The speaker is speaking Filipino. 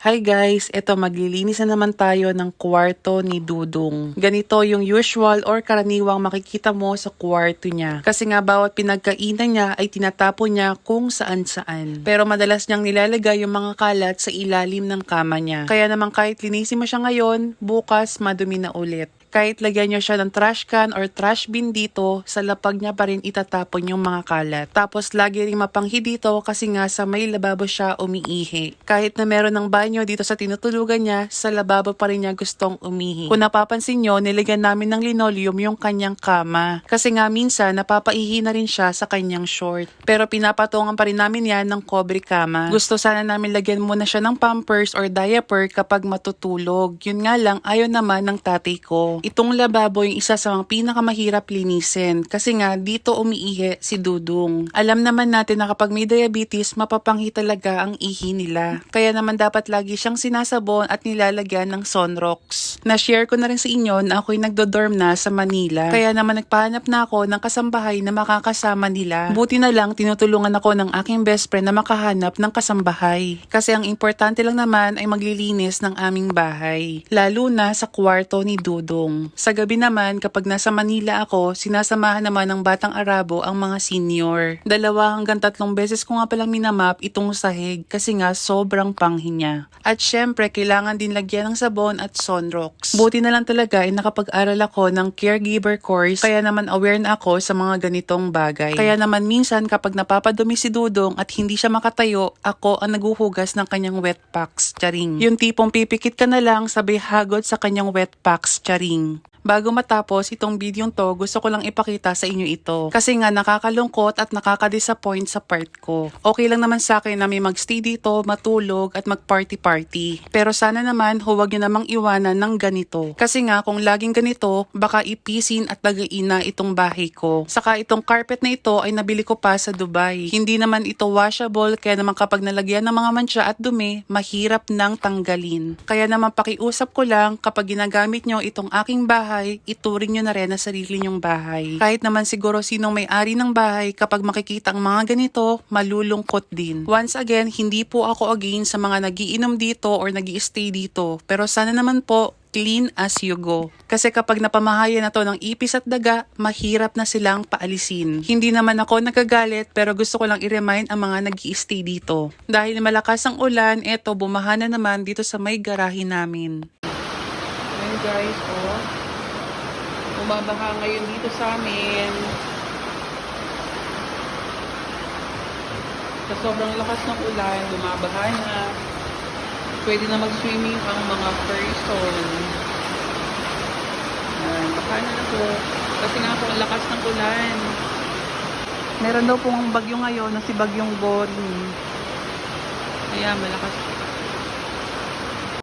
Hi guys, eto maglilinis na naman tayo ng kwarto ni Dudong. Ganito yung usual or karaniwang makikita mo sa kwarto niya. Kasi nga bawat pinagkainan niya ay tinatapon niya kung saan saan. Pero madalas niyang nilalagay yung mga kalat sa ilalim ng kama niya. Kaya naman kahit linisin mo siya ngayon, bukas madumi na ulit kahit lagyan nyo siya ng trash can or trash bin dito, sa lapag niya pa rin itatapon yung mga kalat. Tapos lagi rin mapanghi dito kasi nga sa may lababo siya umiihi. Kahit na meron ng banyo dito sa tinutulugan niya, sa lababo pa rin niya gustong umihi. Kung napapansin nyo, nilagyan namin ng linoleum yung kanyang kama. Kasi nga minsan napapaihi na rin siya sa kanyang short. Pero pinapatungan pa rin namin yan ng cobre kama. Gusto sana namin lagyan muna siya ng pampers or diaper kapag matutulog. Yun nga lang, ayaw naman ng tatay ko. Itong lababo yung isa sa mga pinakamahirap linisin kasi nga dito umiihi si Dudong. Alam naman natin na kapag may diabetes, mapapanghi talaga ang ihi nila. Kaya naman dapat lagi siyang sinasabon at nilalagyan ng Sunrox. Na-share ko na rin sa inyo na ako'y nagdo-dorm na sa Manila. Kaya naman nagpahanap na ako ng kasambahay na makakasama nila. Buti na lang tinutulungan ako ng aking best friend na makahanap ng kasambahay. Kasi ang importante lang naman ay maglilinis ng aming bahay. Lalo na sa kwarto ni Dudong. Sa gabi naman, kapag nasa Manila ako, sinasamahan naman ng Batang Arabo ang mga senior. Dalawa hanggang tatlong beses ko nga palang minamap itong sahig kasi nga sobrang panghi niya. At syempre, kailangan din lagyan ng sabon at sunrox. Buti na lang talaga ay nakapag-aral ako ng caregiver course kaya naman aware na ako sa mga ganitong bagay. Kaya naman minsan kapag napapadumi si Dudong at hindi siya makatayo, ako ang naguhugas ng kanyang wet packs, charing. Yung tipong pipikit ka na lang sabay hagod sa kanyang wet packs, charing. being Bago matapos itong video to, gusto ko lang ipakita sa inyo ito. Kasi nga nakakalungkot at nakaka-disappoint sa part ko. Okay lang naman sa akin na may magstay dito, matulog at mag-party-party. Pero sana naman huwag nyo namang iwanan ng ganito. Kasi nga kung laging ganito, baka ipisin at lagain na itong bahay ko. Saka itong carpet na ito ay nabili ko pa sa Dubai. Hindi naman ito washable kaya naman kapag nalagyan ng mga mancha at dumi, mahirap nang tanggalin. Kaya naman pakiusap ko lang kapag ginagamit nyo itong aking bahay, ituring nyo na rin na sarili nyong bahay. Kahit naman siguro sinong may-ari ng bahay, kapag makikita ang mga ganito, malulungkot din. Once again, hindi po ako against sa mga nagiinom dito or nag stay dito. Pero sana naman po, clean as you go. Kasi kapag napamahayan na to ng ipis at daga, mahirap na silang paalisin. Hindi naman ako nagagalit pero gusto ko lang i-remind ang mga nag stay dito. Dahil malakas ang ulan, eto bumaha na naman dito sa may garahe namin. Ayun guys, oh. Bumabaha ngayon dito sa amin. Sa sobrang lakas ng ulan, bumabaha na. Pwede na mag-swimming ang mga person. Ayan, baka na na po. Kasi nga po, ang lakas ng ulan. Meron daw pong bagyo ngayon na si Bagyong Boring. Ayan, malakas po.